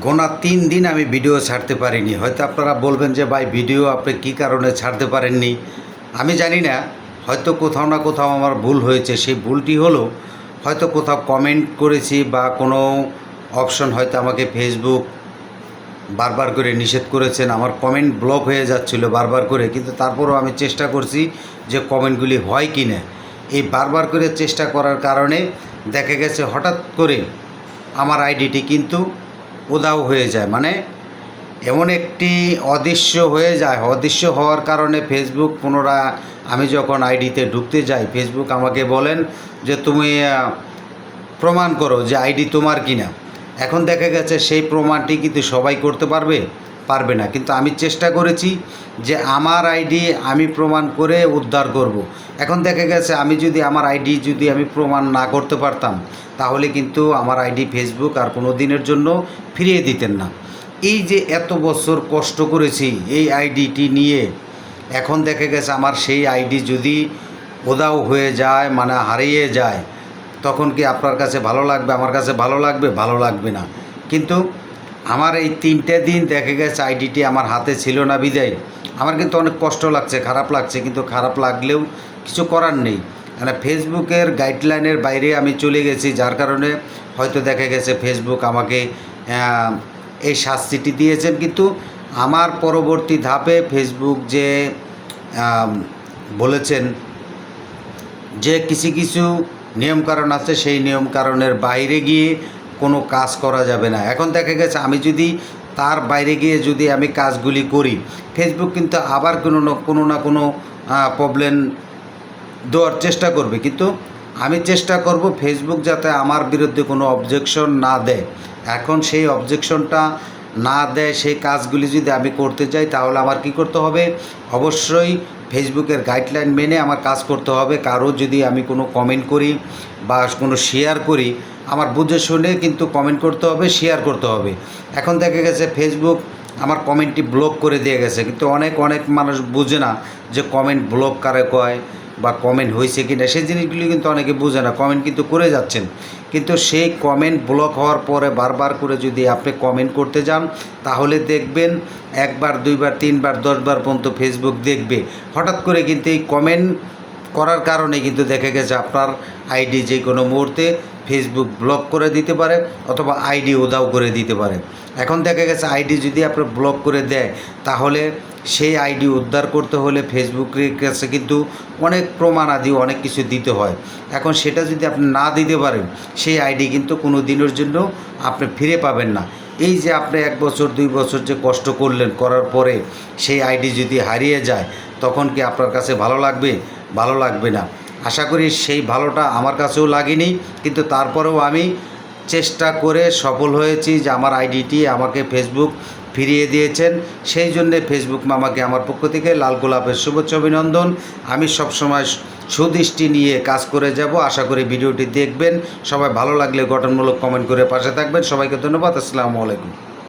গোনা তিন দিন আমি ভিডিও ছাড়তে পারিনি। হয়তো আপনারা বলবেন যে, ভাই, ভিডিও আপনি কী কারণে ছাড়তে পারেননি? আমি জানি না। হয়তো কোথাও না কোথাও আমার ভুল হয়েছে। সেই ভুলটি হলো, হয়তো কোথাও কমেন্ট করেছি বা কোনো অপশন হয়তো আমাকে ফেসবুক বারবার করে নিষেধ করেছেন। আমার কমেন্ট ব্লক হয়ে যাচ্ছিল বারবার করে। কিন্তু তারপরেও আমি চেষ্টা করছি যে কমেন্টগুলি হয় কি না এই বারবার করে চেষ্টা করার কারণে দেখা গেছে হঠাৎ করে আমার আইডিটি কিন্তু উদাও হয়ে যায়। মানে এমন একটি অদৃশ্য হয়ে যায়। অদৃশ্য হওয়ার কারণে ফেসবুক পুনরায়, আমি যখন আইডিতে ঢুকতে যাই ফেসবুক আমাকে বলেন যে, তুমি প্রমাণ করো যে আইডি তোমার কিনা। এখন দেখা গেছে সেই প্রমাণটি কিন্তু সবাই করতে পারবে পারবে না। কিন্তু আমি চেষ্টা করেছি যে, আমার আইডি আমি প্রমাণ করে উদ্ধার করব। এখন দেখা গেছে, আমি যদি, আমার আইডি যদি আমি প্রমাণ না করতে পারতাম তাহলে কিন্তু আমার আইডি ফেসবুক আর কোনো দিনের জন্য ফিরিয়ে দিতেন না। এই যে এত বছর কষ্ট করেছি এই আইডিটি নিয়ে, এখন দেখা গেছে আমার সেই আইডি যদি ওদাও হয়ে যায় মানে হারিয়ে যায়, তখন কি আপনার কাছে ভালো লাগবে, আমার কাছে ভালো লাগবে? ভালো লাগবে না। কিন্তু আমার এই তিনটে দিন দেখা গেছে আইডিটি আমার হাতে ছিল না বিদায়। আমার কিন্তু অনেক কষ্ট লাগছে, খারাপ লাগছে, কিন্তু খারাপ লাগলেও কিছু করার নেই। মানে ফেসবুকের গাইডলাইনের বাইরে আমি চলে গেছি, যার কারণে হয়তো দেখা গেছে ফেসবুক আমাকে এই শাস্তিটি দিয়েছেন। কিন্তু আমার পরবর্তী ধাপে ফেসবুক যে বলেছেন যে কিছু কিছু নিয়মকানুন আছে, সেই নিয়মকানুনের বাইরে গিয়ে কোনো কাজ করা যাবে না। এখন দেখা গেছে আমি যদি তার বাইরে গিয়ে যদি আমি কাজগুলি করি ফেসবুক কিন্তু আবার কোনো কোনো না কোনো প্রবলেম দেওয়ার চেষ্টা করবে। কিন্তু আমি চেষ্টা করব ফেসবুক যাতে আমার বিরুদ্ধে কোনো অবজেকশন না দেয়। এখন সেই অবজেকশনটা না দেয়, সেই কাজগুলি যদি আমি করতে যাই তাহলে আমার কি করতে হবে? অবশ্যই ফেসবুকের গাইডলাইন মেনে আমার কাজ করতে হবে। কারও যদি আমি কোনো কমেন্ট করি বা কোনো শেয়ার করি, আমার বুঝে শুনে কিন্তু কমেন্ট করতে হবে শেয়ার করতে হবে। এখন দেখা গেছে ফেসবুক আমার কমেন্টটি ব্লক করে দিয়ে গেছে। কিন্তু অনেক অনেক মানুষ বুঝে না যে কমেন্ট ব্লক কারে কয় বা কমেন্ট হয়েছে কি না সেই জিনিসগুলি কিন্তু অনেকে বুঝে না কমেন্ট কিন্তু করে যাচ্ছেন। কিন্তু সেই কমেন্ট ব্লক হওয়ার পরে বারবার করে যদি আপনি কমেন্ট করতে যান, তাহলে দেখবেন একবার, দুইবার, তিনবার, দশবার পর্যন্ত ফেসবুক দেখবে। হঠাৎ করে কিন্তু এই কমেন্ট করার কারণে কিন্তু দেখা গেছে আপনার আইডি যে কোনো মুহূর্তে ফেসবুক ব্লক করে দিতে পারে অথবা আইডি উদাও করে দিতে পারে। এখন দেখা গেছে আইডি যদি আপনার ব্লক করে দেয়, তাহলে সেই আইডি উদ্ধার করতে হলে ফেসবুকের কাছে কিন্তু অনেক প্রমাণ আদি, অনেক কিছু দিতে হয়। এখন সেটা যদি আপনি না দিতে পারেন, সেই আইডি কিন্তু কোনো দিনের জন্য আপনি ফিরে পাবেন না। এই যে আপনি এক বছর, দুই বছর যে কষ্ট করলেন, করার পরে সেই আইডি যদি হারিয়ে যায়, তখন কি আপনার কাছে ভালো লাগবে? ভালো লাগবে না। আশা করি সেই ভালোটা আমার কাছেও লাগেনি, কিন্তু তারপরেও আমি চেষ্টা করে সফল হয়েছি যে আমার আইডিটি আমাকে ফেসবুক ফিরিয়ে দিয়েছেন। সেই জন্যে ফেসবুক মামাকে আমার পক্ষ থেকে লাল গোলাপের শুভেচ্ছা, অভিনন্দন। আমি সবসময় সুদৃষ্টি নিয়ে কাজ করে যাব। আশা করি ভিডিওটি দেখবেন। সবাই ভালো লাগলে গঠনমূলক কমেন্ট করে পাশে থাকবেন। সবাইকে ধন্যবাদ। আসসালামু আলাইকুম।